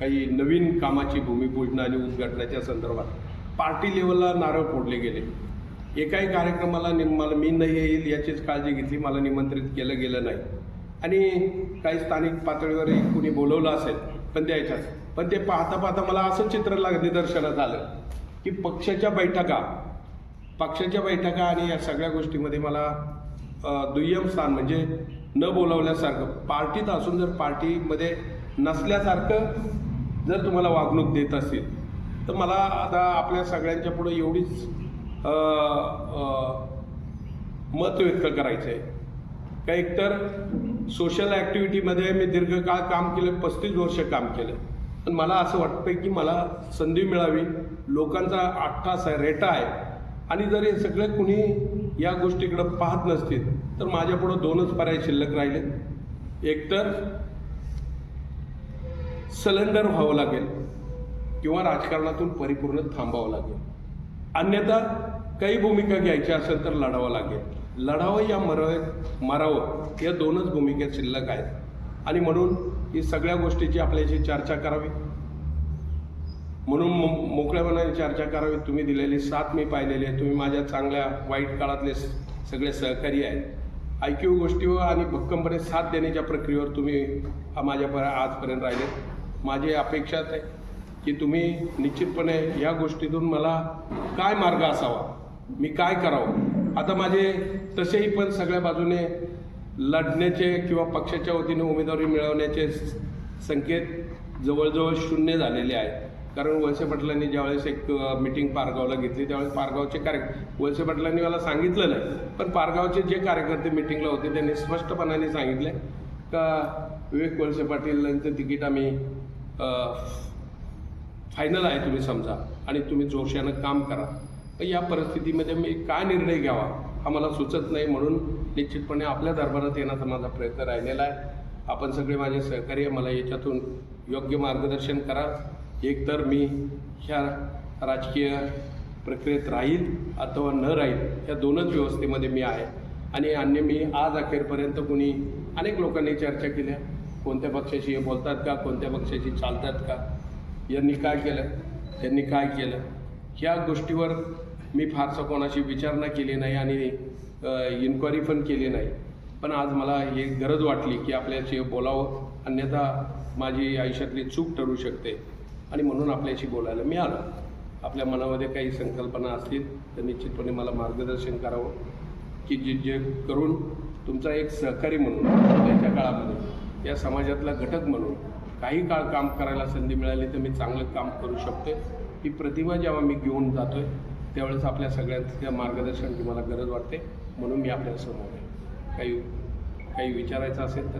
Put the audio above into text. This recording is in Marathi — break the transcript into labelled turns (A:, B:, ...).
A: काही नवीन कामाची भूमिपूजन आणि उद्घाटनाच्या संदर्भात पार्टी लेवलला नारळ फोडले गेले. एकाही कार्यक्रमाला नि मला मी नाही येईल याचीच काळजी घेतली मला निमंत्रित केलं गेलं नाही. आणि काही स्थानिक पातळीवरही कुणी बोलवलं असेल पण द्यायच्याच. पण ते पाहता पाहता मला असं चित्र लाग निदर्शनात आलं की पक्षाच्या बैठका पक्षाच्या बैठका आणि या सगळ्या गोष्टीमध्ये मला दुय्यम स्थान म्हणजे न बोलावल्यासारखं. पार्टीत असून जर पार्टीमध्ये नसल्यासारखं जर तुम्हाला वागणूक देत असेल तर मला आता आपल्या सगळ्यांच्या पुढे एवढीच मत व्यक्त करायचं आहे का एकतर सोशल ॲक्टिव्हिटीमध्ये मी दीर्घकाळ काम केलं पस्तीस वर्ष काम केलं. पण मला असं वाटतं की मला संधी मिळावी लोकांचा अट्टास आहे रेटा आहे. आणि जर हे सगळे कुणी या गोष्टीकडं पाहत नसतील तर माझ्यापुढं दोनच पर्याय शिल्लक राहिले. एकतर सलेंडर व्हावं लागेल किंवा राजकारणातून परिपूर्ण थांबावं लागेल. अन्यथा काही भूमिका घ्यायच्या असेल तर लढावं लागेल. लढावं या मर मरावं या दोनच भूमिका शिल्लक आहेत. आणि म्हणून ही सगळ्या गोष्टीची आपल्याशी चर्चा करावी. म्हणून मो मोकळ्या मनाने चर्चा करावी. तुम्ही दिलेली साथ मी पाहिलेली आहे. तुम्ही माझ्या चांगल्या वाईट काळातले सगळे सहकारी आहेत. ऐकीव गोष्टीवर आणि भक्कमपणे साथ देण्याच्या प्रक्रियेवर तुम्ही माझ्यापर्यंत आजपर्यंत राहिले. माझी अपेक्षाच आहे की तुम्ही निश्चितपणे या गोष्टीतून मला काय मार्ग असावा मी काय करावं? आता माझे तसेही पण सगळ्या बाजूने लढण्याचे किंवा पक्षाच्या वतीने उमेदवारी मिळवण्याचे स- संकेत जवळजवळ शून्य झालेले आहेत. कारण वळसे पाटलांनी ज्यावेळेस एक मिटिंग पारगावला घेतली त्यावेळेस पारगावचे कार्य वळसे पाटलांनी मला सांगितलं नाही. पण पारगावचे जे कार्यकर्ते मिटिंगला होते त्यांनी स्पष्टपणाने सांगितले का विवेक वळसे पाटील यांचं तिकीट आम्ही फायनल आहे तुम्ही समजा आणि तुम्ही जोशानं काम करा. तर या परिस्थितीमध्ये मी काय निर्णय घ्यावा हा मला सुचत नाही. म्हणून निश्चितपणे आपल्या दरबारात येण्याचा माझा प्रयत्न राहिलेला आहे. आपण सगळे माझे सहकार्य मला याच्यातून योग्य मार्गदर्शन करा. एकतर मी ह्या राजकीय प्रक्रियेत राहील अथवा न राहील या दोनच व्यवस्थेमध्ये मी आहे. आणि अन्य मी आज अखेरपर्यंत कुणी अनेक लोकांनी चर्चा केल्या. कोणत्या पक्षाशी हे बोलतात का? कोणत्या पक्षाशी चालतात का? यांनी काय केलं? त्यांनी काय केलं? ह्या गोष्टीवर मी फारसं कोणाशी विचारणा केली नाही आणि इन्क्वायरी पण केली नाही. पण आज मला ही गरज वाटली की आपल्याशी बोलावं अन्यथा माझी आयुष्यातली चूक ठरू शकते. आणि म्हणून आपल्याशी बोलायला मी आलो. आपल्या मनामध्ये काही संकल्पना असतील तर निश्चितपणे मला मार्गदर्शन करावं. की जे जे करून तुमचा एक सहकारी म्हणून त्याच्या काळामध्ये या समाजातला घटक म्हणून काही काळ काम करायला संधी मिळाली तर मी चांगलं काम करू शकतो ही प्रतिभा जेव्हा मी घेऊन जातोय त्यावेळेस आपल्या सगळ्यांच्या मार्गदर्शनाची मला गरज वाटते. म्हणून मी आपल्यासमोर आहे. काही काही विचारायचं असेल तर